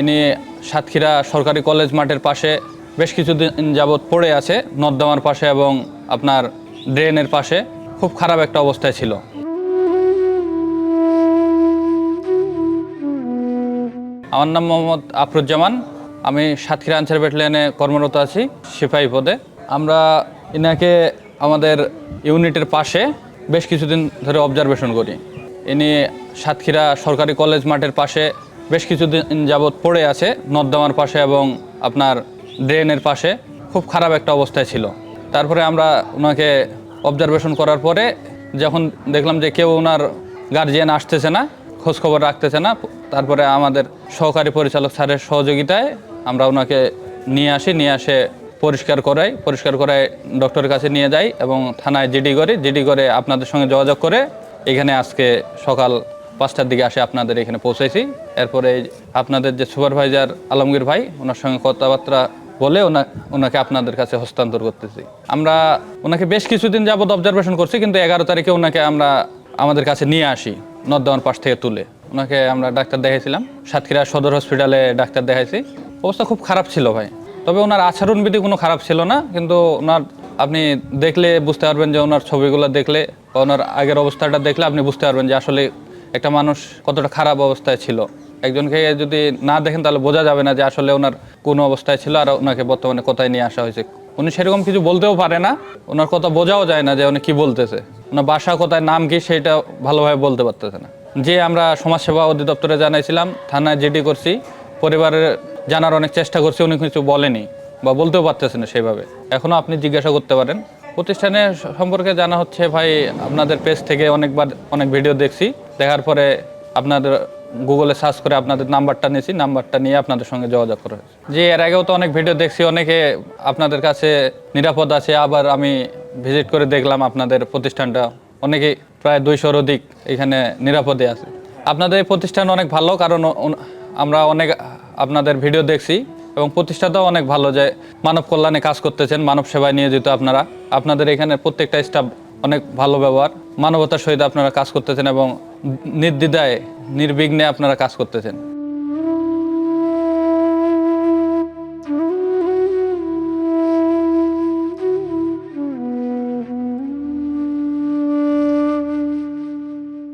ইনি সাতক্ষীরা সরকারি কলেজ মাঠের পাশে বেশ কিছুদিন যাবৎ পড়ে আছে, নর্দমার পাশে এবং আপনার ড্রেনের পাশে। খুব খারাপ একটা অবস্থায় ছিল। আমার নাম মোহাম্মদ আফরুজ্জামান। আমি সাতক্ষীরা আনসার ব্যাটালিয়নে কর্মরত আছি, সিপাহী পদে। আমরা ইনাকে আমাদের ইউনিটের পাশে বেশ কিছুদিন ধরে অবজারভেশন করি। ইনি সাতক্ষীরা সরকারি কলেজ মাঠের পাশে বেশ কিছুদিন যাবৎ পড়ে আছে, নর্দমার পাশে এবং আপনার ড্রেনের পাশে। খুব খারাপ একটা অবস্থায় ছিল। তারপরে আমরা ওনাকে অবজারভেশন করার পরে যখন দেখলাম যে কেউ ওনার গার্জিয়ান আসতেছে না, খোঁজখবর রাখতেছে না, তারপরে আমাদের সহকারী পরিচালক স্যারের সহযোগিতায় আমরা ওনাকে নিয়ে আসি, নিয়ে আসে পরিষ্কার করাই, পরিষ্কার করায় ডক্টরের কাছে নিয়ে যাই এবং থানায় জিডি করি। জিডি করে আপনাদের সঙ্গে যোগাযোগ করে এখানে আজকে সকাল পাঁচটার দিকে আসে আপনাদের এখানে পৌঁছেছি এরপরে আপনাদের যে সুপারভাইজার আলমগীর ভাই, ওনার সঙ্গে কথাবার্তা বলে ওনা, ওনাকে আপনাদের কাছে হস্তান্তর করতেছি। আমরা ওনাকে বেশ কিছুদিন যাবত অবজারভেশন করছি, কিন্তু এগারো তারিখে ওনাকে আমরা আমাদের কাছে নিয়ে আসি নর্দমান পাশ থেকে তুলে। ওনাকে আমরা ডাক্তার দেখাইছিলাম, সাতক্ষীরা সদর হসপিটালে ডাক্তার দেখাইছি। অবস্থা খুব খারাপ ছিল ভাই। তবে ওনার আচরণবিধি কোনো খারাপ ছিল না, কিন্তু ওনার আপনি দেখলে বুঝতে পারবেন যে ওনার ছবিগুলো দেখলে ওনার আগের অবস্থাটা দেখলে আপনি বুঝতে পারবেন যে আসলে একটা মানুষ কতটা খারাপ অবস্থায় ছিল। একজনকে যদি না দেখেন তাহলে বোঝা যাবে না যে আসলে ওনার কোন অবস্থায় ছিল আর ওনাকে বর্তমানে কোথায় নিয়ে আসা হয়েছে। উনি সেরকম কিছু বলতেও পারে না, ওনার কথা বোঝাও যায় না যে উনি কি বলতেছে। ওনার বাসা কোথায়, নাম কি সেটা ভালোভাবে বলতে পারতেছে না। যে আমরা সমাজসেবা অধিদপ্তরে জানাইছিলাম, থানায় জিডি করছি পরিবারের জানার অনেক চেষ্টা করছি, উনি কিছু বলেনি বা বলতেও পারতেছে না সেইভাবে। এখনও আপনি জিজ্ঞাসা করতে পারেন। প্রতিষ্ঠানের সম্পর্কে জানা হচ্ছে, ভাই, আপনাদের পেজ থেকে অনেকবার অনেক ভিডিও দেখছি। দেখার পরে আপনাদের গুগলে সার্চ করে আপনাদের নাম্বারটা নিয়েছি, নাম্বারটা নিয়ে আপনাদের সঙ্গে যোগাযোগ করা হয়েছে। যে এর আগেও তো অনেক ভিডিও দেখছি, অনেকে আপনাদের কাছে নিরাপদ আছে, আবার আমি ভিজিট করে দেখলাম আপনাদের প্রতিষ্ঠানটা, অনেকে প্রায় দুইশোর অধিক এখানে নিরাপদে আছে। আপনাদের এই প্রতিষ্ঠান অনেক ভালো, কারণ আমরা অনেক আপনাদের ভিডিও দেখছি, এবং প্রতিষ্ঠাটাও অনেক ভালো যে মানব কল্যাণে কাজ করতেছেন, মানব সেবায় নিয়োজিত আপনারা। আপনাদের এখানে প্রত্যেকটা স্টাফ অনেক ভালো ব্যবহার। মানবতার সহিত আপনারা কাজ করতেছেন এবং নির্দ্বিধায় নির্বিঘ্নে আপনারা কাজ করতেছেন।